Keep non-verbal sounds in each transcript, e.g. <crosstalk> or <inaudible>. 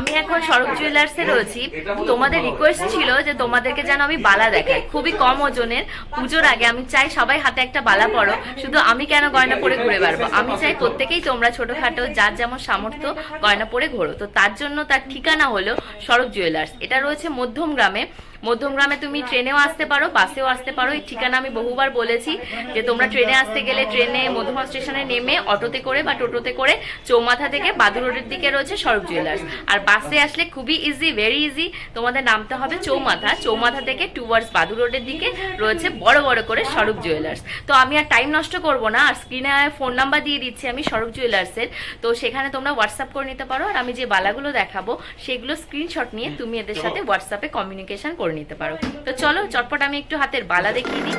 আমি এখন সড়ক জুয়েলার্সে রয়েছি। তোমাদের রিকোয়েস্ট ছিল যে তোমাদেরকে যেন আমি বালা দেখাই। খুবই কম ওজনের। পুজোর আগে আমি চাই সবাই হাতে একটা বালা পড়ো শুধু আমি কেন গয়না পরে ঘুরে বেড়াবো? আমি চাই প্রত্যেকেই তোমরা ছোটখাটো যার যেমন সামর্থ্য গয়না পরে ঘোরো। তো তার জন্য তার ঠিকানা হলো সড়ক জুয়েলার্স এটা রয়েছে মধ্যম গ্রামে মধ্যমগ্রামে তুমি ট্রেনেও আসতে পারো বাসেও আসতে পারো। এই ঠিকানা আমি বহুবার বলেছি যে তোমরা ট্রেনে আসতে গেলে ট্রেনে মধ্যমা স্টেশনে নেমে অটোতে করে বা টোটোতে করে চৌমাথা থেকে বাদু রোডের দিকে রয়েছে সড়ক জুয়েলার্স। আর বাসে আসলে খুবই ইজি ভেরি ইজি তোমাদের নামতে হবে চৌমাথা। চৌমাথা থেকে টুয়ার্ডস বাদু রোডের দিকে রয়েছে বড় বড় করে সড়ক জুয়েলার্স। তো আমি আর টাইম নষ্ট করব না। আর স্ক্রিনে ফোন নাম্বার দিয়ে দিচ্ছি আমি সড়ক জুয়েলার্সের তো সেখানে তোমরা হোয়াটসঅ্যাপ করে নিতে পারো। আর আমি যে বালাগুলো দেখাবো সেগুলো স্ক্রিনশট নিয়ে তুমি এদের সাথে হোয়াটসঅ্যাপে কমিউনিকেশন করে নিতে পারো। তো চলো, চটপট আমি একটু হাতের বালা দেখিয়ে দিই।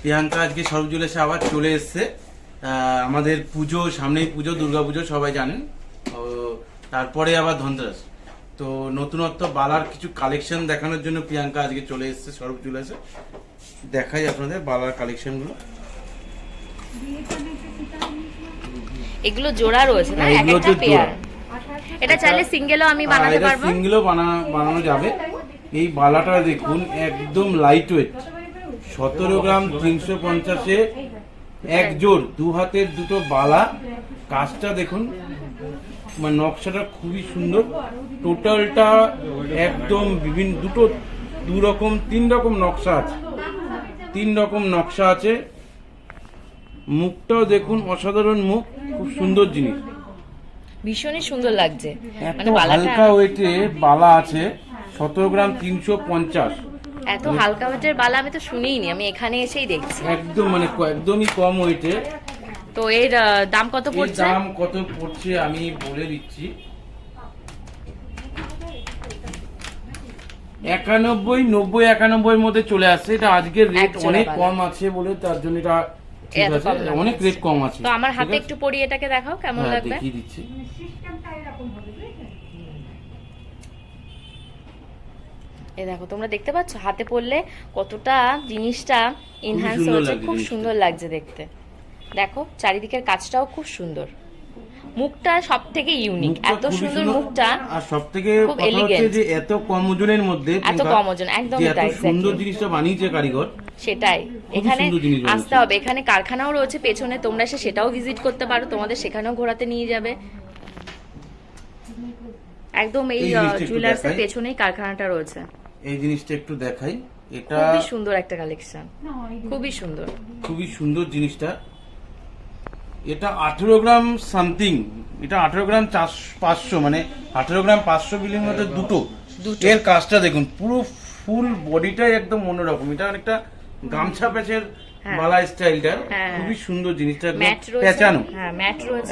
প্রিয়াঙ্কা, আজকে সরবজুলেসে আবার চলে এসছে। আমাদের পুজো, সামনেই পুজো, দুর্গা পুজো, সবাই জানেন। তারপরে আবার ধনতেরাস। তো নতুনত্ব বালার কিছু কালেকশন দেখানোর জন্য প্রিয়াঙ্কা আজকে চলে এসছে সরব চলে এসে দেখাই আপনাদের বালার কালেকশনগুলো এগুলো জোড়া রয়েছে না? এক একটা পেয়ার এটা চাইলে সিঙ্গেলও আমি বানাতে পারব। সিঙ্গেলও বানা বানানো যাবে। এই বালাটা দেখুন একদম লাইট ওয়েট সতেরো গ্রাম তিনশো পঞ্চাশে এক জোর দু হাতের দুটো বালা। কাজটা দেখুন। মানে নকশাটা খুবই সুন্দর। টোটালটা একদম বিভিন্ন দুটো দু রকম তিন রকম নকশা আছে। তিন রকম নকশা আছে। মুখটাও দেখুন অসাধারণ মুখ খুব সুন্দর জিনিস। ভীষণই সুন্দর লাগছে। এত মানে হালকা ওয়েটে বালা আছে সতেরো গ্রাম তিনশো পঞ্চাশ। এত হালকা ওয়েটের বালা আমি তো শুনিনি আমি এখানে এসেই দেখছি। একদম মানে একদমই কম ওয়েটে। তো এর দাম কত পড়ছে? দাম কত পড়ছে আমি বলে দিচ্ছি। একানব্বই নব্বই একানব্বই মধ্যে চলে আসছে। এটা আজকের রেট অনেক কম আছে বলে তার জন্য এটা অনেক রেট কম আছে। তো আমার হাতে একটু পরিয়ে এটাকে দেখাও কেমন হ্যাঁ, লাগবে? দেখিয়ে দিচ্ছি। এই দেখো তোমরা দেখতে পাচ্ছ? হাতে পড়লে কতটা জিনিসটা এনহ্যান্স হয়েছে খুব সুন্দর লাগছে দেখতে। দেখো চারিদিকের কাজটাও খুব সুন্দর। মুখটা সব থেকে ইউনিক এত সুন্দর মুখটা আর সব থেকে যে এত কম ওজনের মধ্যে এত কম ওজন, একদমই তাই, সুন্দর জিনিসটা বানিয়েছে কারিগর সেটাই। এখানে। আসতে হবে। এখানে কারখানাও রয়েছে পেছনে তোমরা এসে সেটাও ভিজিট করতে পারো। তোমাদের সেখানেও ঘোরাতে নিয়ে যাবে। একদম এই জিনিসটা একটু পেছনেই কারখানাটা রয়েছে। এই জিনিসটা একটু দেখাই। এটা খুবই সুন্দর একটা কালেকশন খুবই সুন্দর। খুবই সুন্দর জিনিসটা। এটা আঠেরো গ্রাম সামথিং এটা আঠেরো গ্রাম পাঁচশো মানে আঠেরো গ্রাম পাঁচশো বিলির মধ্যে দুটো। এর কাজটা দেখুন পুরো ফুল বডিটাই একদম অন্যরকম এটা অনেকটা গামছা প্যাচের হ্যাঁ। বালা স্টাইলটা হ্যাঁ। খুবই সুন্দর জিনিসটা পেঁচানো হ্যাঁ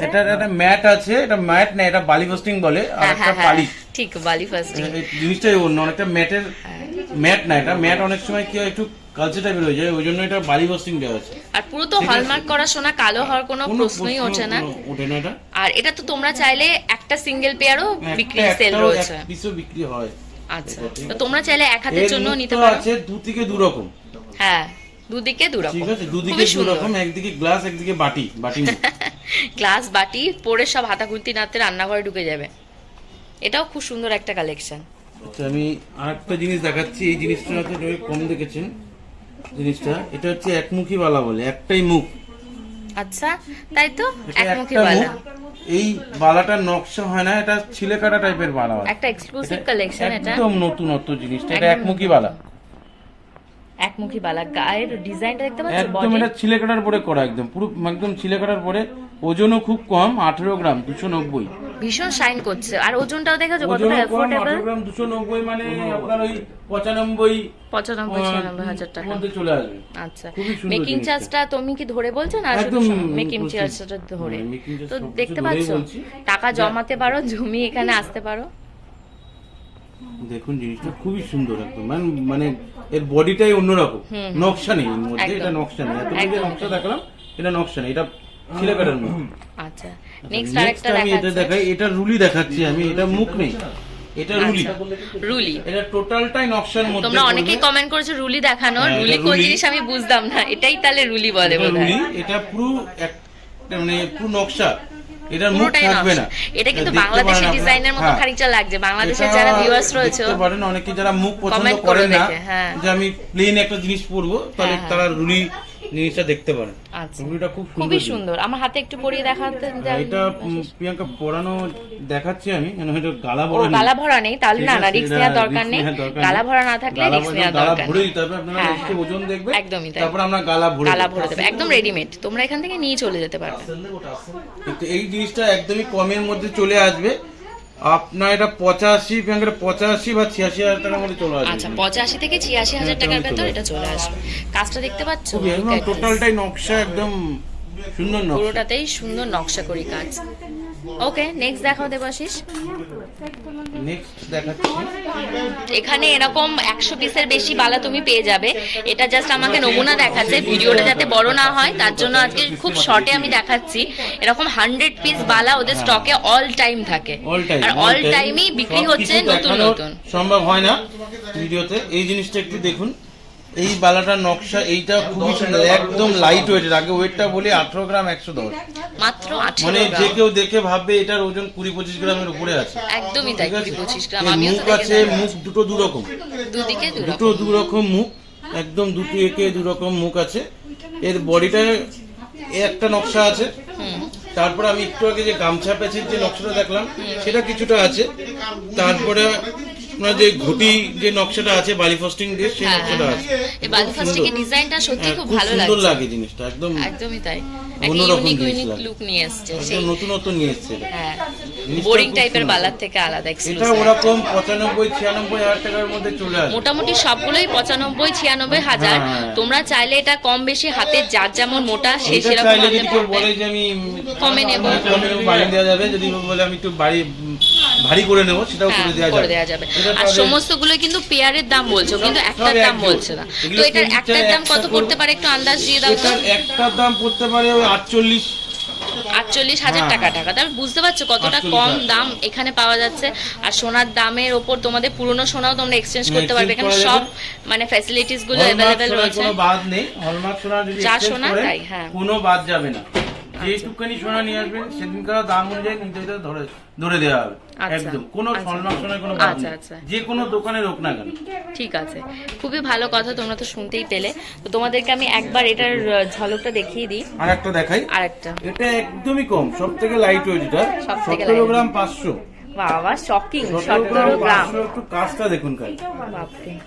এটা একটা ম্যাট আছে এটা ম্যাট না এটা বালি পোস্টিং বলে আর হ্যাঁ একটা হ্যাঁ হ্যাঁ পালিশ ঠিক বালি ফার্স্টিং এই জিনিসটাই অন্য অনেকটা ম্যাটের হ্যাঁ। ম্যাট না এটা ম্যাট অনেক সময় কি হয় একটু কালচে টাইপের হয়ে যায় ওই জন্য এটা বালি পোস্টিং দেওয়া আছে আর পুরো তো হলমার্ক করা সোনা কালো হওয়ার কোনো প্রশ্নই প্রশ্ন ওঠে না। ওঠে না এটা। আর এটা তো তোমরা চাইলে একটা সিঙ্গেল পেয়ারও বিক্রি সেল রয়েছে। পিসও বিক্রি হয়। আচ্ছা। তো তোমরা চাইলে এক হাতের জন্য নিতে পারো। আছে দু থেকে দু রকম। হ্যাঁ দুদিকে দুরকম ঠিক আছে দুদিকে দু রকম একদিকে গ্লাস একদিকে বাটি বাটি গ্লাস <laughs> বাটি পরে সব হাতাকুর্তি নাতে রান্নাঘরে ঢুকে যাবে। এটাও খুব সুন্দর একটা কালেকশন আচ্ছা আমি আরেকটা জিনিস দেখাচ্ছি। এই জিনিসটা কেউ কম দেখেছেন? জিনিসটা এটা হচ্ছে একমুখী বালা বলে একটাই মুখ। আচ্ছা তাই তো? একমুখী বালা এই বালাটার নকশা হয় না এটা ছিলে কাটা টাইপের বালা একটা এক্সক্লুসিভ কালেকশন এটা। একদম নতুনত্ব জিনিসটা এটা একমুখী বালা একমুখী বালা গায়ের ডিজাইনটা দেখতে পাচ্ছ? একদম এটা ছিলে কাটার পরে করা একদম পুরো একদম ছিলে কাটার পরে ওজনও খুব কম আঠেরো গ্রাম দুশো নব্বই। ভীষণ শাইন করছে। আর ওজনটাও দেখেছ কতটা দুশো নব্বই মানে আপনার ওই পঁচানব্বই পঁচানব্বই আহ, ছিয়ানব্বই হাজার টাকা। মধ্যে চলে আসবে। আচ্ছা। মেকিং চার্জটা তুমি কি ধরে বলছো না শুধু মেকিং। চার্জটা ধরে? হ্যাঁ, তো দেখতে পাচ্ছো? টাকা জমাতে পারো জমি এখানে আসতে পারো। দেখুন জিনিসটা খুবই সুন্দর একদম। মানে মানে এর বডিটাই অন্যরকম। নকশা নেই এর মধ্যে এটা নকশা নেই। এত। নকশা দেখালাম এটা নকশা নেই। এটা ছিলে কাটার মুখ আচ্ছা নেক্সট নেক্সট আরেকটা আমি এটা দেখাই এটা রুলি দেখাচ্ছি আমি এটা মুখ নেই এটা রুলি আচ্ছা, রুলি। এটা টোটালটাই নকশার মধ্যে তোমরা অনেকেই কমেন্ট করেছ রুলি দেখানো হ্যাঁ, রুলি কোন জিনিস আমি বুঝতাম না এটাই তাহলে রুলি বলে এটা বোধহয়। এটা পুরো এক মানে পুরো নকশা এটার মুখ থাকবে না। এটা কিন্তু বাংলাদেশের ডিজাইনের মতো হ্যাঁ। খানিকটা লাগছে বাংলাদেশের এটা যারা ভিউয়ার্স রয়েছে দেখতে পারেন অনেকে যারা মুখ পছন্দ করে না হ্যাঁ। যে আমি প্লেন একটা জিনিস পরবো তাহলে তারা রুলি জিনিসটা দেখতে পারেন। আচ্ছা। খুব খুবই সুন্দর। আমার হাতে একটু পরিয়ে দেখাতে হ্যাঁ, এটা প্রিয়াঙ্কা পরানো দেখাচ্ছি আমি কেন এটা গালা বড় নেই। গালা ভরা নেই তাহলে না না রিক্স নেওয়ার দরকার নেই। গালা ভরা না থাকলে গালা রিক্স ভরে- নেওয়ার গালা দরকার ভরে দিতে হবে আপনারা হ্যাঁ, একটু ওজন দেখবেন একদমই তাই। তারপর আমরা গালা ভরে গালা ভরে দেবে একদম রেডিমেড তোমরা এখান থেকে নিয়ে চলে যেতে পারবে। কিন্তু এই জিনিসটা একদমই কমের মধ্যে চলে আসবে। আপনার এটা পঁচাশি ব্যাংকের পঁচাশি বা ছিয়াশি হাজার টাকার মধ্যে চলে আসবে। আচ্ছা পঁচাশি থেকে ছিয়াশি হাজার হ্যাঁ, টাকার ভেতর এটা চলে আসবে। কাজটা দেখতে পাচ্ছ. টোটালটাই নকশা একদম সুন্দর নকশা। পুরোটাতেই সুন্দর নকশা করি কাজ। ওকে নেক্সট দেখাও দেবাশিস এখানে এরকম একশো পিসের বেশি বালা তুমি পেয়ে যাবে। এটা জাস্ট আমাকে নমুনা দেখাচ্ছে। ভিডিওটা যাতে বড় না হয় তার জন্য আজকে খুব শর্টে আমি দেখাচ্ছি। এরকম হান্ড্রেড পিস বালা ওদের স্টকে অল টাইম থাকে। আর অল টাইমই বিক্রি হচ্ছে নতুন নতুন। সম্ভব হয় না। ভিডিওতে এই জিনিসটা একটু দেখুন। এই বালাটার নকশা এইটা খুবই সুন্দর একদম লাইট ওয়েটের আগে ওয়েটটা বলি আঠারো গ্রাম একশো দশ। মাত্র মানে যে কেউ দেখে ভাববে এটার ওজন কুড়ি পঁচিশ গ্রামের উপরে আছে। একদমই তাই কুড়ি পঁচিশ গ্রাম মুখ আছে মুখ দুটো দু রকম দুদিকে দুটো দুরকম দু রকম মুখ একদম দুটো একে দু রকম মুখ আছে। এর বডিটা একটা নকশা আছে। তারপরে আমি একটু আগে যে গামছা প্যাচের যে নকশাটা দেখলাম সেটা কিছুটা আছে। তারপরে আপনার যে ঘুটি যে নকশাটা আছে বালি ফস্টিং দিয়ে সেই হ্যাঁ নকশাটা হ্যাঁ। আছে। এই বালি ফাস্টিকের সুন্দর। ডিজাইনটা সত্যি হ্যাঁ, খুব ভালো সুন্দর লাগে জিনিসটা একদম একদমই তাই। ইউনিক ইউনিক লুক নিয়ে এসছে সেই। নতুনত্ব নিয়ে এসছে হ্যাঁ। বোরিং টাইপের বালার থেকে আলাদা এটা ওরকম পঁচানব্বই ছিয়ানব্বই হাজার টাকার মধ্যে চলে আসবে। মোটামুটি সবগুলোই পঁচানব্বই ছিয়ানব্বই হাজার। তোমরা চাইলে এটা কম বেশি হাতের যার যেমন মোটা সে সেরকম। বলে যে আমি কমে নেব। কমে নেব বাড়ি দেওয়া যাবে। যদি বলে আমি একটু বাড়ি ভারী করে নেব সেটাও হ্যাঁ, করে দেওয়া যাবে। দেওয়া যাবে। আর সমস্তগুলো কিন্তু পেয়ারের দাম বলছো কিন্তু একটার দাম। বলছে না। তো এটার একটার দাম কত পড়তে পারে? একটু আন্দাজ দিয়ে দাও তো। একটার দাম পড়তে পারে আটচল্লিশ। আটচল্লিশ হাজার হ্যাঁ। টাকা টাকা। তাহলে বুঝতে পারছ কতটা 48 কম দাম এখানে পাওয়া যাচ্ছে। আর সোনার দামের ওপর তোমাদের পুরনো সোনাও তোমরা এক্সচেঞ্জ করতে পারবে। এখানে সব মানে ফ্যাসিলিটিসগুলো অ্যাভেলেবেল রয়েছে। কোনো বাদ নেই। হলমার্ক সোনা যদি যা সোনা তাই, হ্যাঁ। কোনো বাদ যাবে না। যেটুকানি সোনা নিয়ে আসবেন সেদিনকার দাম অনুযায়ী এটা ধরে ধরে দেওয়া হবে। আচ্ছা। একদম। কোনো আচ্ছা। হলমার্ক কোনো আচ্ছা, আচ্ছা। যে কোনো দোকানে হোক না কেন। ঠিক আছে। খুবই ভালো কথা তোমরা তো শুনতেই পেলে। তো তোমাদেরকে আমি একবার এটার ঝলকটা দেখিয়ে দিই। আর একটা দেখাই। আর একটা এটা একদমই কম সব থেকে লাইট ওয়েট এটা সতেরো গ্রাম পাঁচশো। বাবা শকিং সতেরো গ্রাম একটু কাজটা দেখুন কাজ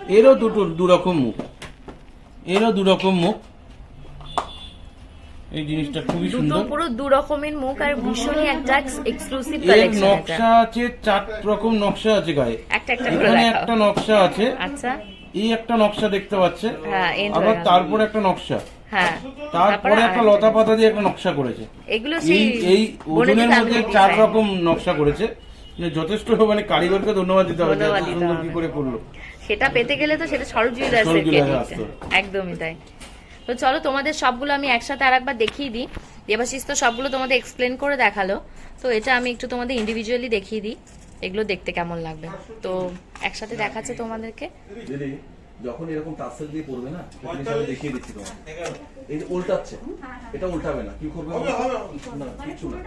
এরও দুটো দু রকম মুখ। এরও দুরকম মুখ। এই জিনিসটা খুবই দুটো সুন্দর। পুরো দু রকমের মুখ আর ভীষণই একটা এক্সক্লুসিভ কালেকশন নকশা আছে চার রকম নকশা আছে গায়ে। একটা একটা এখানে একটা নকশা আছে। আচ্ছা। এই একটা নকশা দেখতে পাচ্ছে। হ্যাঁ আবার তারপরে একটা নকশা। হ্যাঁ। তারপরে একটা লতা পাতা দিয়ে একটা নকশা করেছে। এগুলো এই এই ওজনের মধ্যে চার রকম নকশা করেছে। যথেষ্ট মানে কারিগরকে ধন্যবাদ দিতে হবে সুন্দর। কি করে করল। সেটা পেতে গেলে তো সেটা আসতে একদমই তাই। তো চলো তোমাদের সবগুলো আমি একসাথে আর একবার দেখিয়ে দিই। দেবাশিস তো সবগুলো তোমাদের এক্সপ্লেন করে দেখাল। তো এটা আমি একটু তোমাদের ইন্ডিভিজুয়ালি দেখিয়ে দিই। এগুলো দেখতে কেমন লাগবে? তো একসাথে দেখাচ্ছে তোমাদেরকে। যখন এরকম টাসেল দিয়ে পড়বে না আমি দেখিয়ে দিচ্ছি তোমার এই যে উল্টাচ্ছে এটা উল্টাবে না। কি করবে? না কিছু না।